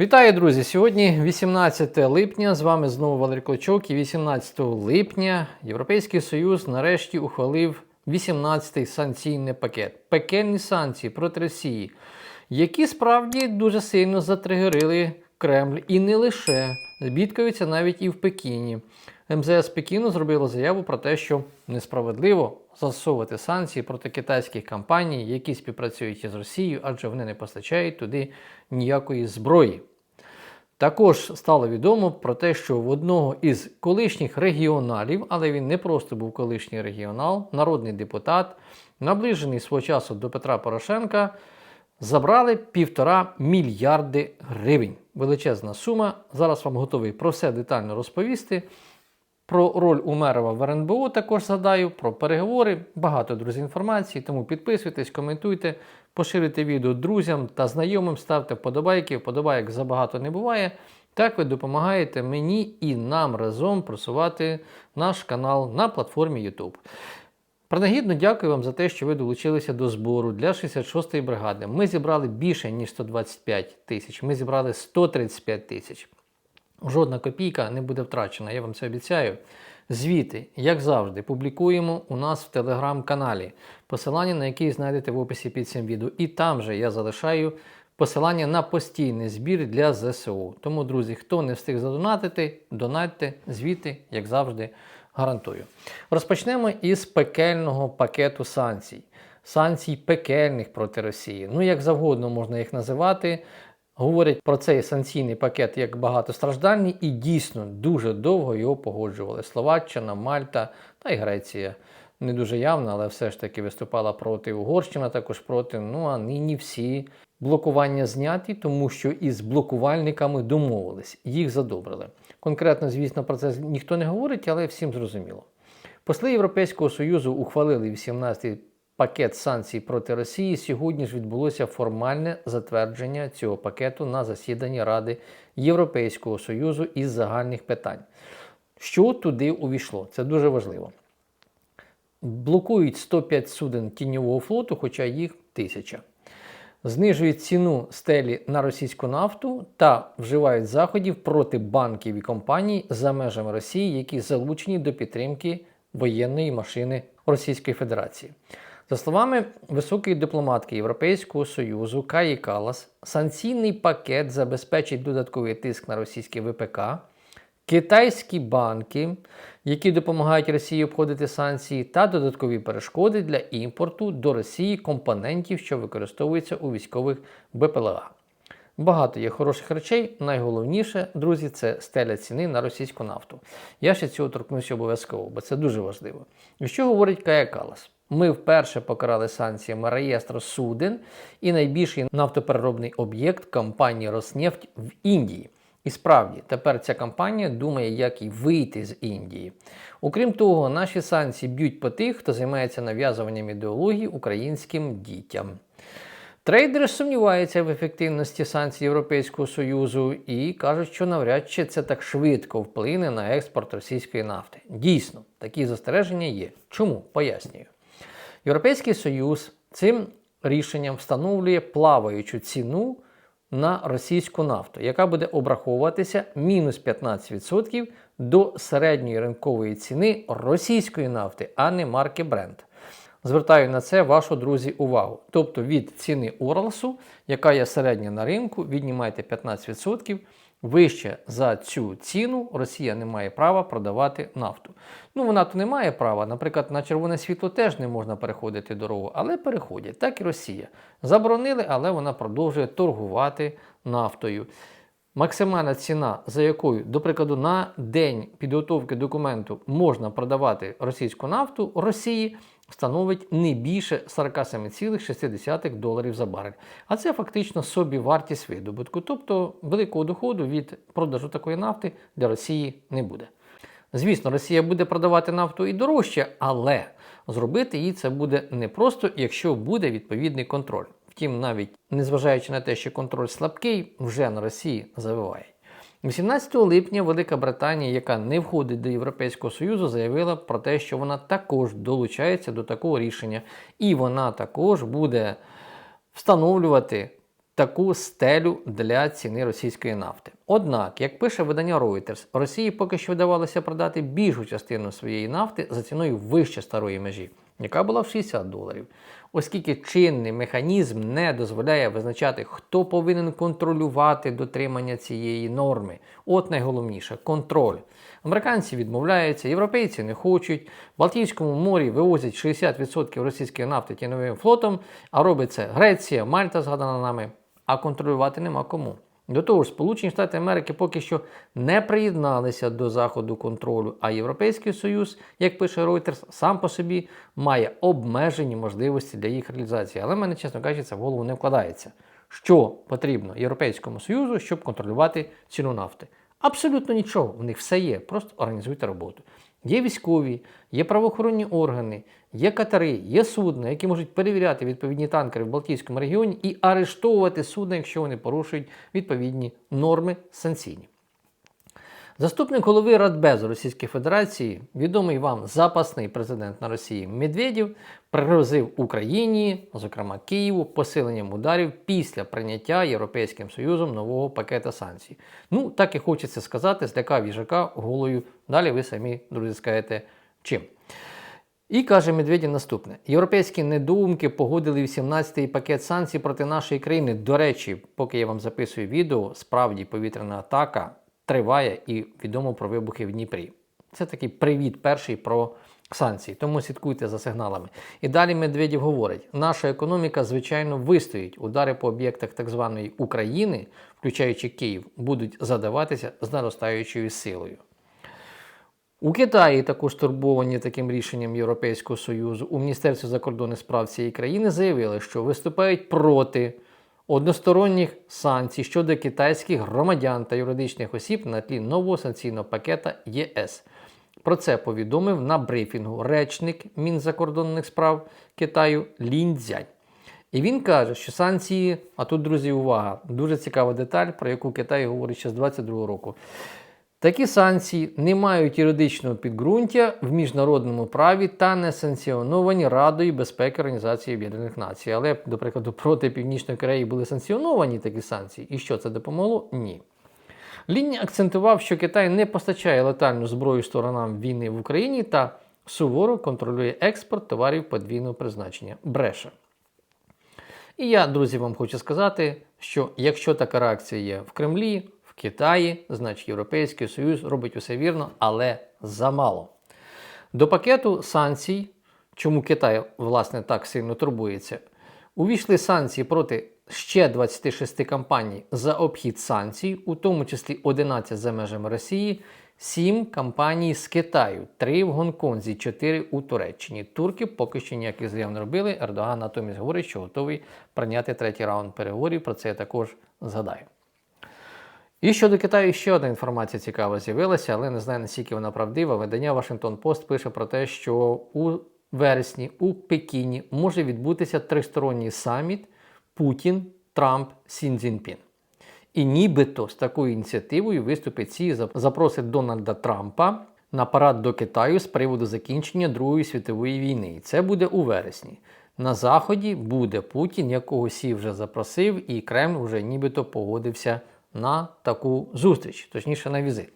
Вітаю, друзі! Сьогодні 18 липня. З вами знову Валерій Клочок. І 18 липня Європейський Союз нарешті ухвалив 18-й санкційний пакет. Пекельні санкції проти Росії, які справді дуже сильно затригерили Кремль і не лише бідкаються навіть і в Пекіні. МЗС Пекіну зробило заяву про те, що несправедливо засовувати санкції проти китайських компаній, які співпрацюють із Росією, адже вони не постачають туди ніякої зброї. Також стало відомо про те, що в одного із колишніх регіоналів, але він не просто був колишній регіонал, народний депутат, наближений свого часу до Петра Порошенка, забрали півтора мільярди гривень. Величезна сума. Зараз вам готовий про все детально розповісти. Про роль Умерова в РНБО також згадаю, про переговори. Багато друзі інформації, тому підписуйтесь, коментуйте, поширюйте відео друзям та знайомим, ставте вподобайки. Вподобайок забагато не буває. Так ви допомагаєте мені і нам разом просувати наш канал на платформі YouTube. Принагідно дякую вам за те, що ви долучилися до збору для 66-ї бригади. Ми зібрали більше, ніж 125 тисяч. Ми зібрали 135 тисяч. Жодна копійка не буде втрачена, я вам це обіцяю. Звіти, як завжди, публікуємо у нас в телеграм-каналі, посилання на який знайдете в описі під цим відео. І там же я залишаю посилання на постійний збір для ЗСУ. Тому, друзі, хто не встиг задонатити, донатьте, звіти, як завжди, гарантую. Розпочнемо із пекельного пакету санкцій. Санкцій пекельних проти Росії. Ну, як завгодно можна їх називати. Говорять про цей санкційний пакет як багатостраждальний і дійсно дуже довго його погоджували. Словаччина, Мальта та й Греція. Не дуже явно, але все ж таки виступала проти Угорщина, також проти. Ну а нині всі блокування зняті, тому що із блокувальниками домовились, їх задобрили. Конкретно, звісно, про це ніхто не говорить, але всім зрозуміло. Посли Європейського Союзу ухвалили 18-й пакет санкцій проти Росії. Сьогодні ж відбулося формальне затвердження цього пакету на засіданні Ради Європейського Союзу із загальних питань. Що туди увійшло? Це дуже важливо. Блокують 105 суден тіньового флоту, хоча їх тисяча. Знижують ціну стелі на російську нафту та вживають заходів проти банків і компаній за межами Росії, які залучені до підтримки воєнної машини Російської Федерації. За словами високої дипломатки Європейського Союзу Каї Калас, санкційний пакет забезпечить додатковий тиск на російське ВПК, китайські банки, які допомагають Росії обходити санкції, та додаткові перешкоди для імпорту до Росії компонентів, що використовуються у військових БПЛА. Багато є хороших речей. Найголовніше, друзі, це стеля ціни на російську нафту. Я ще цього торкнуся обов'язково, бо це дуже важливо. І що говорить Кая Калас? Ми вперше покарали санкціями реєстр суден і найбільший нафтопереробний об'єкт компанії Роснефть в Індії. І справді, тепер ця компанія думає, як і вийти з Індії. Окрім того, наші санкції б'ють по тих, хто займається нав'язуванням ідеології українським дітям. Трейдери сумніваються в ефективності санкцій Європейського Союзу і кажуть, що навряд чи це так швидко вплине на експорт російської нафти. Дійсно, такі застереження є. Чому? Пояснюю. Європейський Союз цим рішенням встановлює плаваючу ціну на російську нафту, яка буде обраховуватися мінус 15% до середньої ринкової ціни російської нафти, а не марки Brent. Звертаю на це вашу друзі увагу. Тобто від ціни Уралсу, яка є середня на ринку, віднімайте 15%. Вище за цю ціну Росія не має права продавати нафту. Ну, вона то не має права. Наприклад, на червоне світло теж не можна переходити дорогу, але переходять. Так і Росія. Заборонили, але вона продовжує торгувати нафтою. Максимальна ціна, за якою, до прикладу, на день підготовки документу можна продавати російську нафту Росії, становить не більше 47,6 доларів за барель. А це фактично собі вартість видобутку, тобто великого доходу від продажу такої нафти для Росії не буде. Звісно, Росія буде продавати нафту і дорожче, але зробити їй це буде непросто, якщо буде відповідний контроль. Втім, навіть незважаючи на те, що контроль слабкий, вже на Росії завивають. 18 липня Велика Британія, яка не входить до Європейського Союзу, заявила про те, що вона також долучається до такого рішення, і вона також буде встановлювати таку стелю для ціни російської нафти. Однак, як пише видання Reuters, Росії поки що вдавалося продати більшу частину своєї нафти за ціною вище старої межі, яка була в 60 доларів. Оскільки чинний механізм не дозволяє визначати, хто повинен контролювати дотримання цієї норми. От найголовніше контроль. Американці відмовляються, європейці не хочуть. В Балтійському морі вивозять 60% російської нафти тіновим флотом, а робить це Греція, Мальта, згадана нами, а контролювати нема кому. До того ж, Сполучені Штати Америки поки що не приєдналися до заходу контролю, а Європейський Союз, як пише Reuters, сам по собі має обмежені можливості для їх реалізації. Але мене, чесно кажучи, це в голову не вкладається. Що потрібно Європейському Союзу, щоб контролювати ціну нафти? Абсолютно нічого, у них все є, просто організуйте роботу. Є військові, є правоохоронні органи, є катери, є судна, які можуть перевіряти відповідні танкери в Балтійському регіоні і арештовувати судна, якщо вони порушують відповідні норми санкційні. Заступник голови Радбезу Російської Федерації, відомий вам запасний президент на Росії Медведєв, пригрозив Україні, зокрема Києву, посиленням ударів після прийняття Європейським Союзом нового пакета санкцій. Ну, так і хочеться сказати, злякав їжака голою. Далі ви самі, друзі, скажете чим. І каже Медведєв наступне: європейські недоумки погодили 18-й пакет санкцій проти нашої країни. До речі, поки я вам записую відео, справді повітряна атака триває і відомо про вибухи в Дніпрі. Це такий привіт перший про санкції, тому слідкуйте за сигналами. І далі Медведєв говорить: наша економіка, звичайно, вистоїть. Удари по об'єктах так званої України, включаючи Київ, будуть задаватися з наростаючою силою. У Китаї також турбовані таким рішенням Європейського Союзу. У Міністерстві закордонних справ цієї країни заявили, що виступають проти односторонніх санкцій щодо китайських громадян та юридичних осіб на тлі нового санкційного пакета ЄС. Про це повідомив на брифінгу речник Мінзакордонних справ Китаю Лінь Цзянь. І він каже, що санкції, а тут, друзі, увага, дуже цікава деталь, про яку Китай говорить ще з 22 року. Такі санкції не мають юридичного підґрунтя в міжнародному праві та не санкціоновані Радою безпеки Організації Об'єднаних Націй. Але, до прикладу, проти Північної Кореї були санкціоновані такі санкції. І що це допомогло? Ні. Лінь акцентував, що Китай не постачає летальну зброю сторонам війни в Україні та суворо контролює експорт товарів подвійного призначення. Бреше. І я, друзі, вам хочу сказати, що якщо така реакція є в Кремлі, Китаї, значить Європейський Союз робить усе вірно, але замало. До пакету санкцій, чому Китай, власне, так сильно турбується, увійшли санкції проти ще 26 компаній за обхід санкцій, у тому числі 11 за межами Росії, 7 компаній з Китаю, 3 в Гонконзі, 4 у Туреччині. Турки поки що ніяких заяв не робили. Ердоган натомість говорить, що готовий прийняти третій раунд переговорів. Про це я також згадаю. І щодо Китаю ще одна інформація цікава з'явилася, але не знаю, наскільки вона правдива. Видання Вашингтон Пост пише про те, що у вересні у Пекіні може відбутися тристоронній саміт Путін, Трамп, Сін Цзіньпін. І нібито з такою ініціативою виступить Сі запросить Дональда Трампа на парад до Китаю з приводу закінчення Другої світової війни. І це буде у вересні. На Заході буде Путін, якого Сі вже запросив, і Кремль вже нібито погодився на таку зустріч, точніше на візит.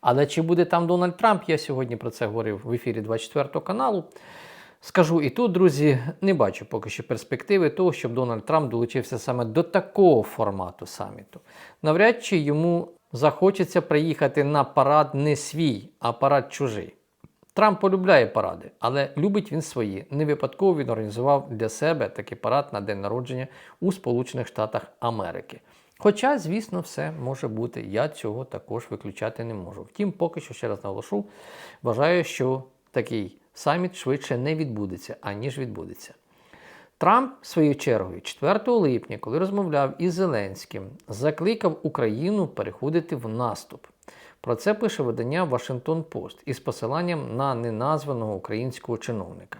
Але чи буде там Дональд Трамп? Я сьогодні про це говорив в ефірі 24 каналу. Скажу і тут, друзі, не бачу поки що перспективи того, щоб Дональд Трамп долучився саме до такого формату саміту. Навряд чи йому захочеться приїхати на парад не свій, а парад чужий. Трамп полюбляє паради, але любить він свої. Не випадково він організував для себе такий парад на день народження у Сполучених Штатах Америки. Хоча, звісно, все може бути. Я цього також виключати не можу. Втім, поки що ще раз наголошу, вважаю, що такий саміт швидше не відбудеться, аніж відбудеться. Трамп, своєю чергою, 4 липня, коли розмовляв із Зеленським, закликав Україну переходити в наступ. Про це пише видання Вашингтон Пост із посиланням на неназваного українського чиновника.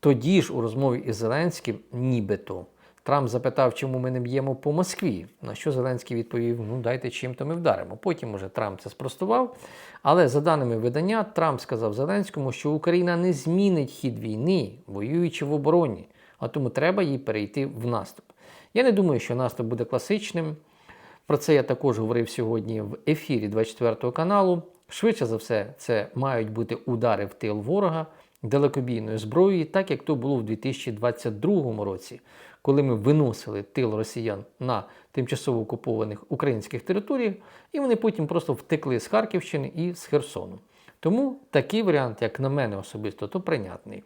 Тоді ж у розмові із Зеленським, нібито, Трамп запитав, чому ми не б'ємо по Москві. На що Зеленський відповів: ну дайте чим-то ми вдаримо. Потім уже Трамп це спростував. Але за даними видання, Трамп сказав Зеленському, що Україна не змінить хід війни, воюючи в обороні, а тому треба їй перейти в наступ. Я не думаю, що наступ буде класичним. Про це я також говорив сьогодні в ефірі 24 каналу. Швидше за все, це мають бути удари в тил ворога далекобійною зброєю, так як то було в 2022 році, коли ми виносили тил росіян на тимчасово окупованих українських територіях, і вони потім просто втекли з Харківщини і з Херсону. Тому такий варіант, як на мене особисто, то прийнятний.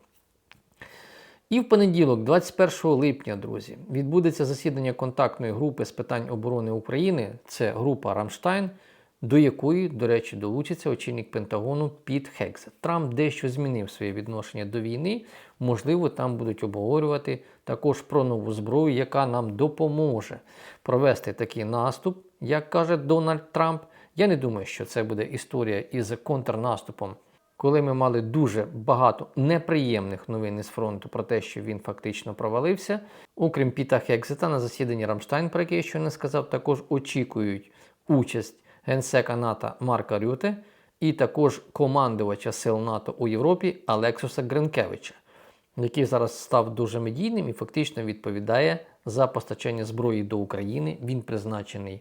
І в понеділок, 21 липня, друзі, відбудеться засідання контактної групи з питань оборони України. Це група Рамштайн, до якої, до речі, долучиться очільник Пентагону Піт Хекс. Трамп дещо змінив своє відношення до війни. Можливо, там будуть обговорювати також про нову зброю, яка нам допоможе провести такий наступ, як каже Дональд Трамп. Я не думаю, що це буде історія із контрнаступом коли ми мали дуже багато неприємних новин із фронту про те, що він фактично провалився. Окрім Піта Хекзета на засіданні Рамштайн, про яке я ще не сказав, також очікують участь генсека НАТО Марка Рюте і також командувача сил НАТО у Європі Алексуса Гринкевича, який зараз став дуже медійним і фактично відповідає за постачання зброї до України. Він призначений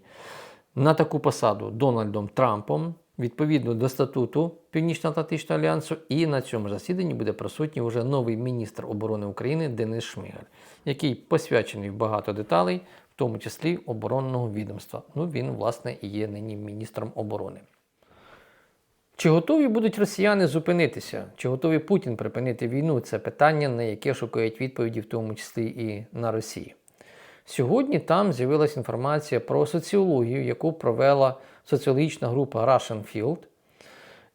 на таку посаду Дональдом Трампом відповідно до статуту Північно-Атлантичного альянсу, і на цьому засіданні буде присутній вже новий міністр оборони України Денис Шмигаль, який посвячений в багато деталей, в тому числі оборонного відомства. Ну він, власне, і є нині міністром оборони. Чи готові будуть росіяни зупинитися? Чи готовий Путін припинити війну? Це питання, на яке шукають відповіді, в тому числі і на Росії. Сьогодні там з'явилася інформація про соціологію, яку провела соціологічна група Russian Field.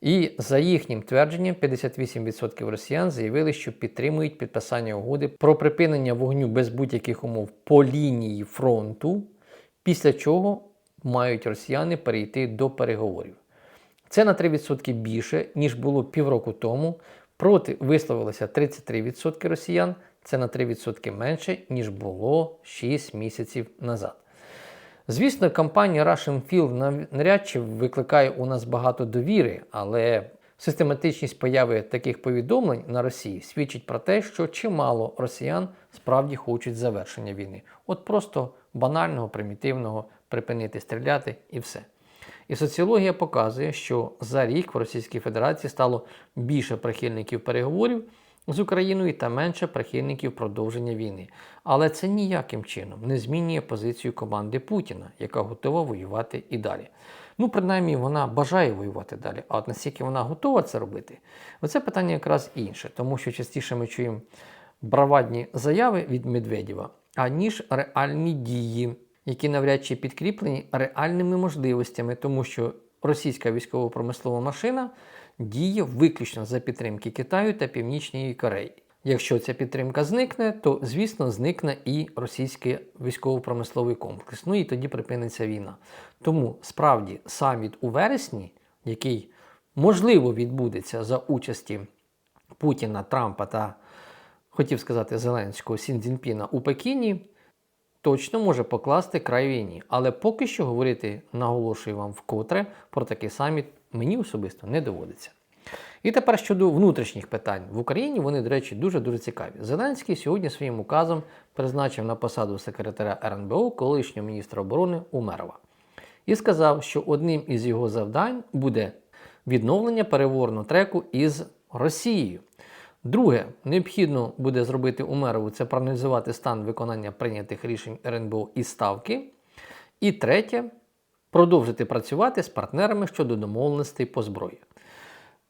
І за їхнім твердженням, 58% росіян заявили, що підтримують підписання угоди про припинення вогню без будь-яких умов по лінії фронту, після чого мають росіяни перейти до переговорів. Це на 3% більше, ніж було півроку тому. Проти висловилося 33% росіян, це на 3% менше, ніж було 6 місяців назад. Звісно, кампанія Russian Field навряд чи викликає у нас багато довіри, але систематичність появи таких повідомлень на Росії свідчить про те, що чимало росіян справді хочуть завершення війни. От просто банального, примітивного припинити стріляти і все. І соціологія показує, що за рік в Російській Федерації стало більше прихильників переговорів з Україною та менше прихильників продовження війни. Але це ніяким чином не змінює позицію команди Путіна, яка готова воювати і далі. Ну, принаймні, вона бажає воювати далі. А от наскільки вона готова це робити, оце питання якраз інше, тому що частіше ми чуємо бравадні заяви від Медведєва, аніж реальні дії, які навряд чи підкріплені реальними можливостями, тому що російська військово-промислова машина діє виключно за підтримки Китаю та Північної Кореї. Якщо ця підтримка зникне, то звісно зникне і російський військово-промисловий комплекс. Ну і тоді припиниться війна. Тому справді саміт у вересні, який можливо відбудеться за участі Путіна, Трампа та хотів сказати Зеленського Сіндзінпіна у Пекіні, точно може покласти край війні. Але поки що говорити, наголошую вам вкотре про такий саміт мені особисто не доводиться. І тепер щодо внутрішніх питань в Україні вони, до речі, дуже-дуже цікаві. Зеленський сьогодні своїм указом призначив на посаду секретаря РНБО колишнього міністра оборони Умерова і сказав, що одним із його завдань буде відновлення переговорного треку із Росією. Друге, необхідно буде зробити Умерову це проаналізувати стан виконання прийнятих рішень РНБО і ставки. І третє, продовжити працювати з партнерами щодо домовленостей по зброї.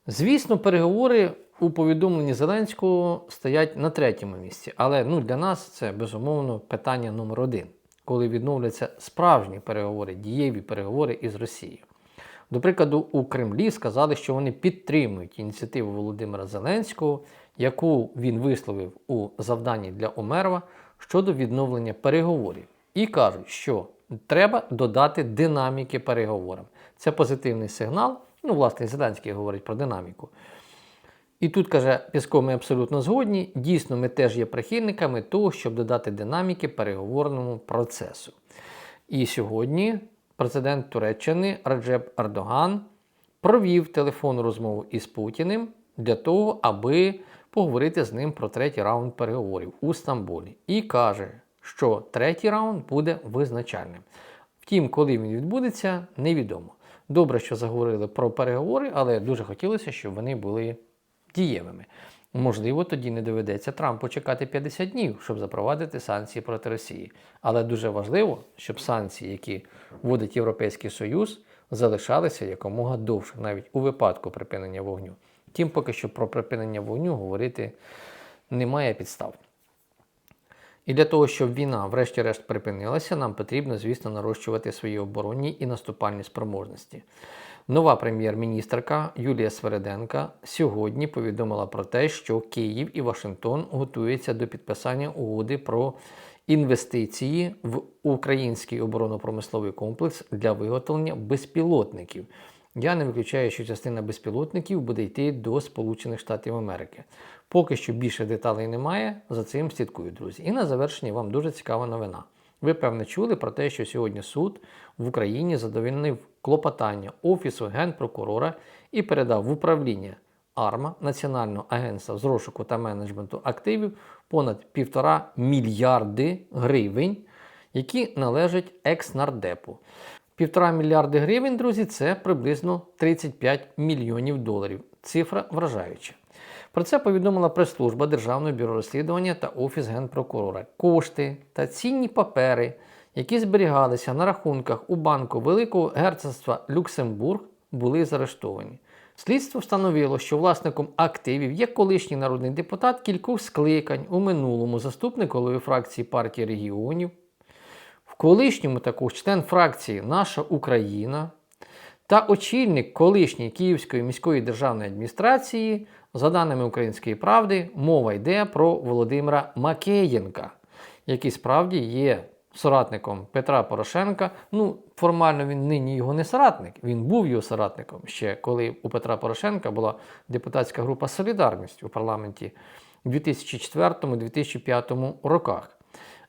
Звісно, переговори у повідомленні Зеленського стоять на третьому місці, але ну, для нас це безумовно питання номер один, коли відновляться справжні переговори, дієві переговори із Росією. До прикладу, у Кремлі сказали, що вони підтримують ініціативу Володимира Зеленського, яку він висловив у завданні для Омерова щодо відновлення переговорів, і кажуть, що треба додати динаміки переговорам. Це позитивний сигнал. Ну, власне, Зеленський говорить про динаміку. І тут каже Пісков, ми абсолютно згодні. Дійсно, ми теж є прихильниками того, щоб додати динаміки переговорному процесу. І сьогодні президент Туреччини Раджеп Ардоган провів телефонну розмову із Путіним для того, аби поговорити з ним про третій раунд переговорів у Стамбулі. І каже, що третій раунд буде визначальним. Втім, коли він відбудеться, невідомо. Добре, що заговорили про переговори, але дуже хотілося, щоб вони були дієвими. Можливо, тоді не доведеться Трампу чекати 50 днів, щоб запровадити санкції проти Росії. Але дуже важливо, щоб санкції, які вводить Європейський Союз, залишалися якомога довше, навіть у випадку припинення вогню. Тим поки що про припинення вогню говорити немає підстав. І для того, щоб війна, врешті-решт, припинилася, нам потрібно, звісно, нарощувати свої оборонні і наступальні спроможності. Нова прем'єр-міністрка Юлія Свереденка сьогодні повідомила про те, що Київ і Вашингтон готуються до підписання угоди про інвестиції в український оборонно-промисловий комплекс для виготовлення безпілотників. Я не виключаю, що частина безпілотників буде йти до Сполучених Штатів Америки. Поки що більше деталей немає, за цим слідкую, друзі. І на завершення вам дуже цікава новина. Ви, певне, чули про те, що сьогодні суд в Україні задовольнив клопотання Офісу генпрокурора і передав в управління АРМА Національного агентства з розшуку та менеджменту активів понад півтора мільярди гривень, які належать екс-нардепу. Півтора мільярди гривень, друзі, це приблизно 35 мільйонів доларів. Цифра вражаюча. Про це повідомила прес-служба Державного бюро розслідування та Офіс генпрокурора. Кошти та цінні папери, які зберігалися на рахунках у банку Великого герцогства Люксембург, були заарештовані. Слідство встановило, що власником активів є колишній народний депутат кількох скликань у минулому заступник голови фракції партії регіонів, колишньому також член фракції Наша Україна та очільник колишньої Київської міської державної адміністрації, за даними Української правди, мова йде про Володимира Макеєнка, який справді є соратником Петра Порошенка. Ну, формально він нині його не соратник, він був його соратником ще коли у Петра Порошенка була депутатська група Солідарність у парламенті у 2004-2005 роках.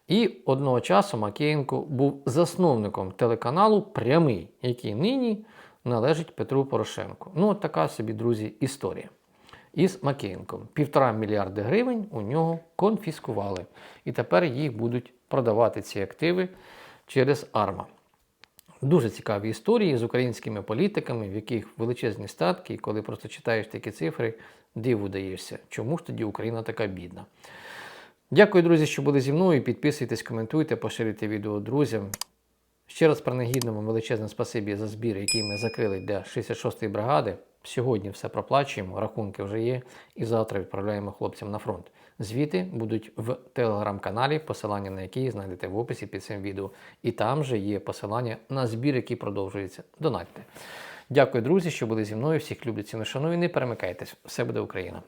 І одного часу Макеєнко був засновником телеканалу Прямий, який нині належить Петру Порошенку. Ну, от така собі, друзі, історія. Із Макеєнком. Півтора мільярди гривень у нього конфіскували. І тепер їх будуть продавати ці активи через АРМА. Дуже цікаві історії з українськими політиками, в яких величезні статки, і коли просто читаєш такі цифри, диву даєшся, чому ж тоді Україна така бідна. Дякую, друзі, що були зі мною. Підписуйтесь, коментуйте, поширюйте відео друзям. Ще раз принагідно вам величезне спасибі за збір, який ми закрили для 66-ї бригади. Сьогодні все проплачуємо, рахунки вже є, і завтра відправляємо хлопцям на фронт. Звіти будуть в телеграм-каналі, посилання на який знайдете в описі під цим відео. І там же є посилання на збір, який продовжується. Донатьте. Дякую, друзі, що були зі мною. Всіх люблю, ціну шаную. Не перемикайтесь. Все буде Україна!